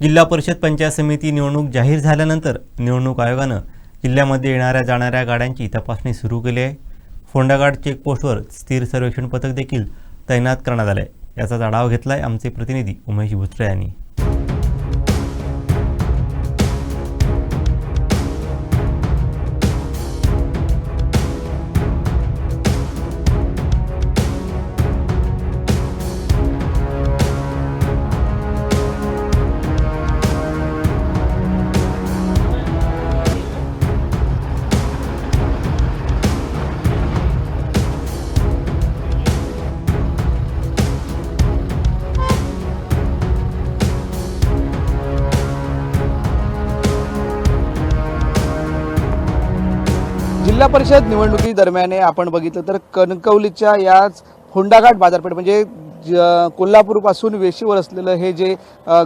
जिल्हा परिषद पंचायत समिती निवडणूक जाहीर झाल्यानंतर निवडणूक आयोगानं जिल्ह्यामध्ये येणाऱ्या जाणाऱ्या गाड्यांची तपासणी सुरू केली आहे. फोंडाघाट चेकपोस्टवर स्थिर सर्वेक्षण पथक देखील तैनात करण्यात आलं आहे याचा आढावा घेतला आहे आमचे प्रतिनिधी उमेश भुत्रे यांनी. जिल्हा परिषद निवडणुकी दरम्यान आपण बघितलं तर कणकवलीच्या याच फोंडाघाट बाजारपेठ म्हणजे कोल्हापूरपासून वेशीवर असलेलं हे जे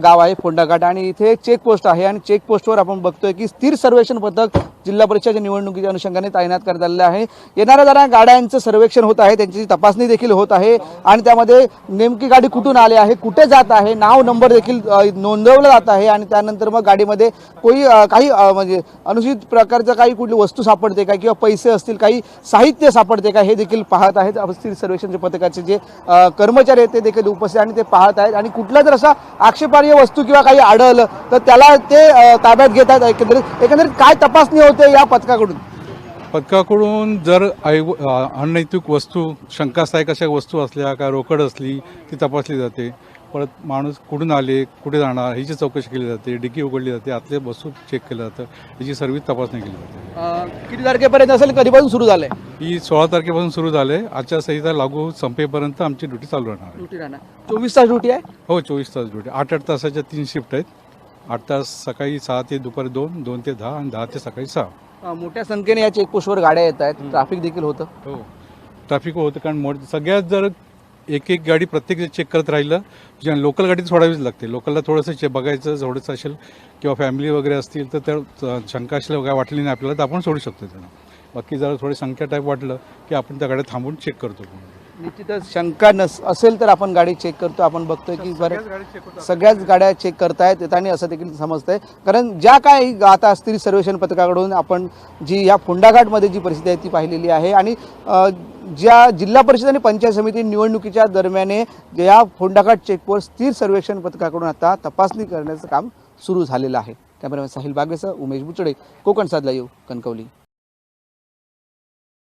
गाव आहे फोंडाघाट आणि इथे चेकपोस्ट आहे. आणि चेकपोस्टवर आपण बघतोय की स्थिर सर्वेक्षण पथक जिल्हा परिषदेच्या निवडणुकीच्या अनुषंगाने तैनात करण्यात आलेलं आहे. येणाऱ्या जरा गाड्यांचं सर्वेक्षण होत आहे त्यांची तपासणी देखील होत आहे आणि त्यामध्ये नेमकी गाडी कुठून आली आहे कुठे जात आहे नाव नंबर देखील नोंदवलं जात आहे आणि त्यानंतर मग गाडीमध्ये कोणी काही म्हणजे अनुचित प्रकारचं काही कुठली वस्तू सापडते का किंवा पैसे असतील काही साहित्य सापडते का हे देखील पाहत आहेत. स्थिर सर्वेक्षण पथकाचे जे कर्मचारी आहेत ते देखील उपस्थित आणि ते पाहत आहेत आणि कुठला जर असा आक्षेपार्ह वस्तू किंवा काही आढळलं तर त्याला ते ताब्यात घेत आहेत एकंदरीत. एकंदरीत काय तपासणी होते या पथकाकडून? पथकाकडून जर अ, अनैतिक वस्तू शंकास्थायक अशा वस्तू असल्या का रोकड असली ती तपासली जाते. परत माणूस कुठून आले कुठे जाणार ह्याची चौकशी केली जाते डिकी उघडली जाते आतले वस्तू चेक केलं जातं याची सर्विस तपासणी केली जाते. अ, किती तारखेपर्यंत असेल? कधीपासून सुरू झालंय? ही सोळा तारखेपासून सुरू झाले आचारसंहिता लागू संपेपर्यंत आमची ड्युटी चालू राहणार आहे. ड्युटी राहणार. चोवीस तास ड्युटी आहे? हो चोवीस तास ड्युटी. आठ आठ तासाच्या तीन शिफ्ट आहेत. आठ तास सकाळी सहा ते दुपारी दोन दोन ते दहा आणि दहा ते सकाळी सहा. अ, मोठ्या संख्येने या चेकपोस्टवर गाड्या येत आहेत. ट्रॅफिक देखील होतं. हो. ट्रॅफिक होतं कारण मोठ सगळ्यात जर एक एक गाडी प्रत्येक चेक करत राहिलं लोकल गाडी सोडावीच लागते. लोकलला थोडंसं चे बघायचं थोडंसं असेल किंवा फॅमिली वगैरे असतील तर त्या शंका असल्या काय वाटली नाही आपल्याला तर आपण सोडू शकतो त्यांना. बाकी जर थोडी संख्या टाईप वाटलं की आपण त्या गाड्या थांबून चेक करतो. निश्चितच शंका नस असेल तर आपण गाडी चेक करतो. आपण बघतोय की बरं सगळ्याच गाड्या चेक करतायत. आणि असं देखील समजतंय. कारण ज्या काही आता स्त्री सर्वेक्षण पथकाकडून आपण जी या फोंडाघाटमध्ये जी परिस्थिती आहे ती पाहिलेली आहे. आणि ज्या जिल्हा परिषद आणि पंचायत समिती निवडणुकीच्या दरम्याने या फोंडाघाट चेकपोस्ट स्थिर सर्वेक्षण पथकाकडून आता तपासणी करण्याचं काम सुरू झालेलं आहे. कॅमेरामॅन साहिल बागवेसह उमेश बुचडे कोकण साधला येऊ कणकवली.